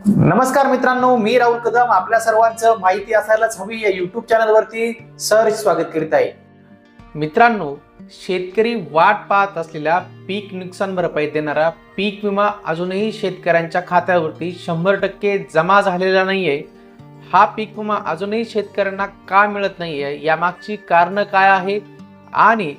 नमस्कार मित्रांनो मी राहुल कदम. आपल्या सर्वांचं माहिती असायलाच हवी. या युट्यूब चॅनलवरती सर स्वागत करीत आहे. मित्रांनो शेतकरी वाट पाहत असलेल्या पीक नुकसान भरपाई देणारा पीक विमा अजूनही शेतकऱ्यांच्या खात्यावरती शंभर टक्के जमा झालेला नाहीये. हा पीक विमा अजूनही शेतकऱ्यांना का मिळत नाहीये? यामागची कारणं काय आहे आणि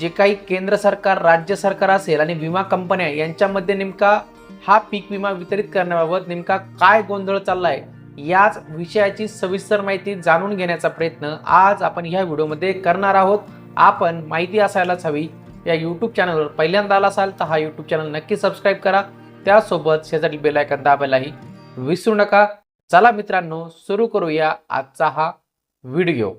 जे काही केंद्र सरकार राज्य सरकार असेल आणि विमा कंपन्या यांच्यामध्ये नेमका हा पीक विमा वितरित करण्याबाबत नेमका काय गोंधळ चाललाय याच विषयाची सविस्तर माहिती जाणून घेण्याचा प्रयत्न आज आपण ह्या व्हिडिओमध्ये करणार आहोत. आपण माहिती असायलाच हवी. या यूट्यूब चॅनलवर पहिल्यांदा आला असाल तर हा यूट्यूब चॅनल नक्की सबस्क्राईब करा. त्यासोबत शेजारी बेलायकन दाबायलाही विसरू नका. चला मित्रांनो सुरू करूया आजचा हा व्हिडिओ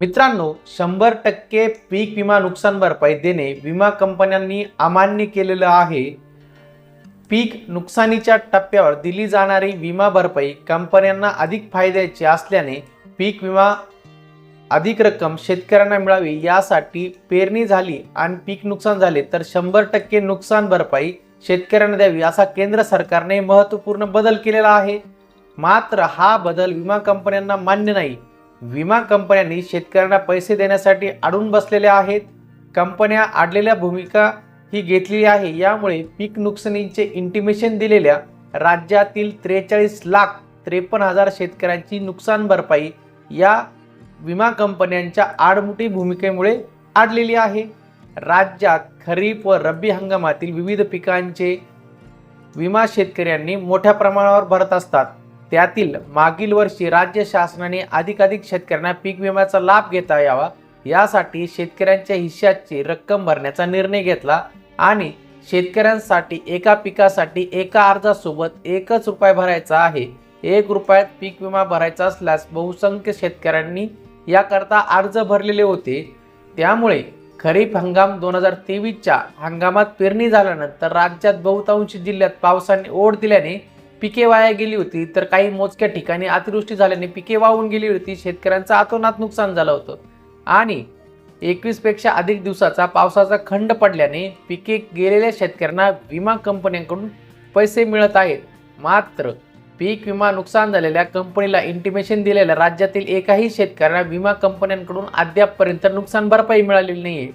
मित्रांनो शंभर टक्के पीक विमा नुकसान भरपाई देणे विमा कंपन्यांनी अमान्य केलेलं आहे. पीक नुकसानीच्या टप्प्यावर दिली जाणारी विमा भरपाई कंपन्यांना अधिक फायद्याची असल्याने पीक विमा अधिक रक्कम शेतकऱ्यांना मिळावी यासाठी पेरणी झाली आणि पीक नुकसान झाले तर शंभर टक्के नुकसान भरपाई शेतकऱ्यांना द्यावी असा केंद्र सरकारने महत्त्वपूर्ण बदल केलेला आहे. मात्र हा बदल विमा कंपन्यांना मान्य नाही. विमा कंपन्यांनी शेतकऱ्यांना पैसे देण्यासाठी अडून बसलेल्या आहेत. कंपन्या आडलेल्या भूमिका ही घेतलेली आहे. यामुळे पीक नुकसानीचे इंटिमेशन दिलेल्या राज्यातील त्रेचाळीस लाख त्रेपन्न हजार शेतकऱ्यांची नुकसान भरपाई या विमा कंपन्यांच्या आडमुठी भूमिकेमुळे आडलेली आहे. राज्यात खरीप व रब्बी हंगामातील विविध पिकांचे विमा शेतकऱ्यांनी मोठ्या प्रमाणावर भरत असतात. त्यातील मागील वर्षी राज्य शासनाने अधिकाधिक शेतकऱ्यांना पीक विम्याचा लाभ घेता यावा यासाठी शेतकऱ्यांच्या हिश्श्याची रक्कम भरण्याचा निर्णय घेतला आणि शेतकऱ्यांसाठी एका पिकासाठी एका अर्जासोबत एकच रुपये भरायचा आहे. एक रुपयात पीक विमा भरायचा असल्यास बहुसंख्य शेतकऱ्यांनी याकरता अर्ज भरलेले होते. त्यामुळे खरीप हंगाम दोन हजार तेवीसच्या हंगामात पेरणी झाल्यानंतर राज्यात बहुतांश जिल्ह्यात पावसाने ओढ दिल्याने पिके वाया गेली होती तर काही मोजक्या ठिकाणी अतिवृष्टी झाल्याने पिके वाहून गेली होती शेतकऱ्यांचं आतोनात नुकसान झालं होतं. आणि एकवीसपेक्षा अधिक दिवसाचा पावसाचा खंड पडल्याने पिके गेलेल्या शेतकऱ्यांना विमा कंपन्यांकडून पैसे मिळत आहेत. मात्र पीक विमा नुकसान झालेल्या कंपनीला इंटिमेशन दिलेल्या राज्यातील एकाही शेतकऱ्यांना विमा कंपन्यांकडून अद्यापपर्यंत नुकसान भरपाई मिळालेली नाही आहे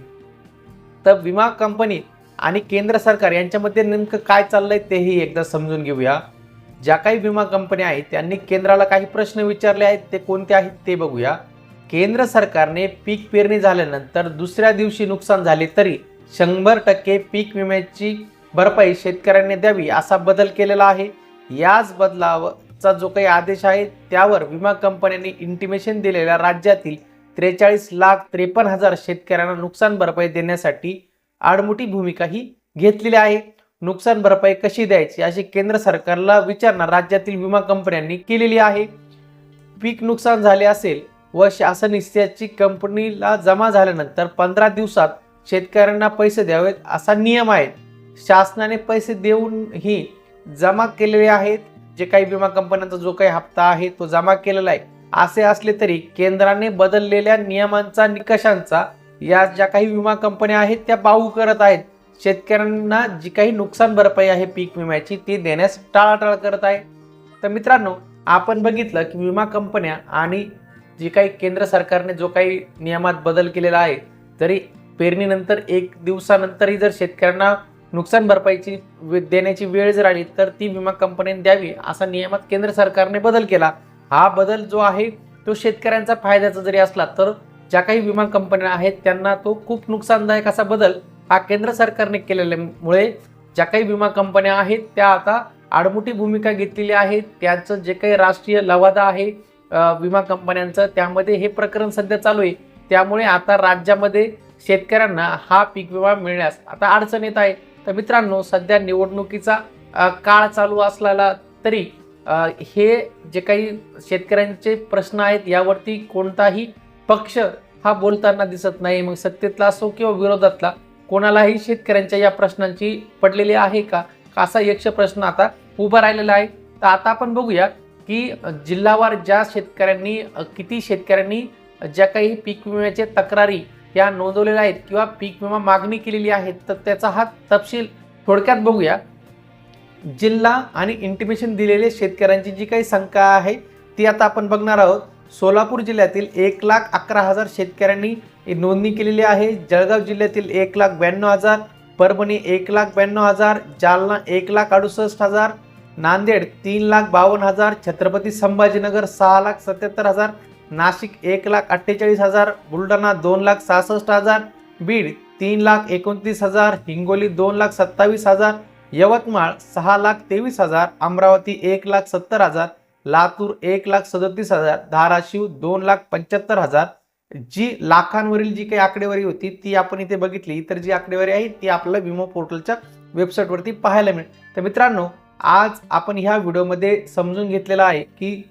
तर विमा कंपनी आणि केंद्र सरकार यांच्यामध्ये नेमकं काय चाललंय तेही एकदा समजून घेऊया. ज्या काही विमा कंपन्या आहेत त्यांनी केंद्राला काही प्रश्न विचारले आहेत ते कोणते आहेत ते बघूया. केंद्र सरकारने पीक पेरणी झाल्यानंतर दुसऱ्या दिवशी नुकसान झाले तरी शंभर टक्के पीक विम्याची भरपाई शेतकऱ्यांनी द्यावी असा बदल केलेला आहे. याच बदलावचा जो काही आदेश आहे त्यावर विमा कंपन्यांनी इंटिमेशन दिलेल्या राज्यातील त्रेचाळीस लाख त्रेपन्न हजार शेतकऱ्यांना नुकसान भरपाई देण्यासाठी आडमुठी भूमिकाही घेतलेली आहे. नुकसान भरपाई कशी द्यायची अशी केंद्र सरकारला विचारणा राज्यातील विमा कंपन्यांनी केलेली आहे. पीक नुकसान झाले असेल व शासन हिस्स्याची कंपनीला जमा झाल्यानंतर पंधरा दिवसात शेतकऱ्यांना पैसे द्यावेत असा नियम आहे. शासनाने पैसे देऊनही जमा केलेले आहेत. जे काही विमा कंपन्यांचा जो काही हप्ता आहे तो जमा केलेला आहे. असे असले तरी केंद्राने बदललेल्या नियमांचा निकषांचा या ज्या काही विमा कंपन्या आहेत त्या बाऊ करत आहेत. शेतकऱ्यांना जी काही नुकसान भरपाई आहे पीक विम्याची ती देण्यास टाळाटाळ करत आहे. तर मित्रांनो आपण बघितलं की विमा कंपन्या आणि जी काही केंद्र सरकारने जो काही नियमात बदल केलेला आहे तरी पेरणीनंतर एक दिवसानंतरही जर शेतकऱ्यांना नुकसान भरपाईची वे- देण्याची वेळ जर आली तर ती विमा कंपन्यांनी द्यावी असा नियमात केंद्र सरकारने बदल केला. हा बदल जो आहे तो शेतकऱ्यांचा फायद्याचा जरी असला तर ज्या काही विमा कंपन्या आहेत त्यांना तो खूप नुकसानदायक असा बदल हा केंद्र सरकारने केलेल्यामुळे ज्या काही विमा कंपन्या आहेत त्या आता आडमुठी भूमिका घेतलेली आहे त्यांचं जे काही राष्ट्रीय लवादा आहे विमा कंपन्यांचं त्यामध्ये हे प्रकरण सध्या चालू आहे. त्यामुळे आता राज्यामध्ये शेतकऱ्यांना हा पीक विमा मिळण्यास आता अडचण येत आहे. तर मित्रांनो सध्या निवडणुकीचा काळ चालू असलेला तरी हे जे काही शेतकऱ्यांचे प्रश्न आहेत यावरती कोणताही पक्ष हा बोलताना दिसत नाही. मग सत्तेतला असो किंवा विरोधातला कोणालाही शेतकऱ्यांच्या या प्रश्नांची पडलेली आहे का? असा यक्ष प्रश्न आता उभा राहिलेला आहे. तर आता आपण बघूया की जिल्हावार ज्या शेतकऱ्यांनी किती शेतकऱ्यांनी ज्या काही पीक विम्याचे तक्रारी या नोंदवलेल्या आहेत किंवा पीक विमा मागणी केलेली आहे तर त्याचा हा तपशील थोडक्यात बघूया. जिल्हा आणि इंटिमेशन दिलेले शेतकऱ्यांची जी काही शंका आहे ती आता आपण बघणार आहोत. सोलापूर जिल्ह्यातील एक लाख अकरा हजार शेतकऱ्यांनी नोंदणी केलेली आहे. जळगाव जिल्ह्यातील एक लाख ब्याण्णव हजार परभणी एक लाख ब्याण्णव हजार जालना एक लाख अडुसष्ट हजार नांदेड तीन लाख बावन्न हजार छत्रपती संभाजीनगर सहा लाख सत्याहत्तर हजार नाशिक एक लाख अठ्ठेचाळीस हजार बुलढाणा दोन लाख सहासष्ट हजार बीड तीन लाख एकोणतीस हजार हिंगोली दोन लाख सत्तावीस हजार यवतमाळ सहा लाख तेवीस हजार अमरावती एक लाख सत्तर हजार लातूर एक लाख सदतीस हजार धाराशिव दोन लाख पंच्याहत्तर हजार. जी लाखांवरील जी काही आकडेवारी होती ती आपण इथे बघितली. तर जी आकडेवारी आहे ती आपल्याला विमो पोर्टलच्या वेबसाईटवरती पाहायला मिळेल. तर मित्रांनो आज आपण ह्या व्हिडिओमध्ये समजून घेतलेलं आहे की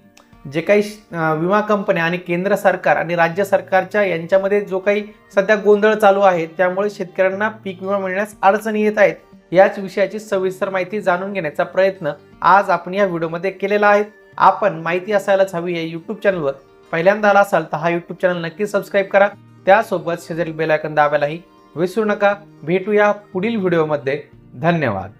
जे काही विमा कंपन्या आणि केंद्र सरकार आणि राज्य सरकारच्या यांच्यामध्ये जो काही सध्या गोंधळ चालू आहे त्यामुळे शेतकऱ्यांना पीक विमा मिळण्यास अडचणी येत आहेत. याच विषयाची सविस्तर माहिती जाणून घेण्याचा प्रयत्न आज आपण या व्हिडिओमध्ये केलेला आहे. आपण माहिती असायलाच हवी आहे यूट्यूब चॅनलवर पहिल्यांदा आला असाल तर हा यूट्यूब चॅनल नक्की सबस्क्राईब करा. त्यासोबत शेजारील बेलायकन दाबायलाही विसरू नका. भेटूया पुढील व्हिडिओमध्ये धन्यवाद.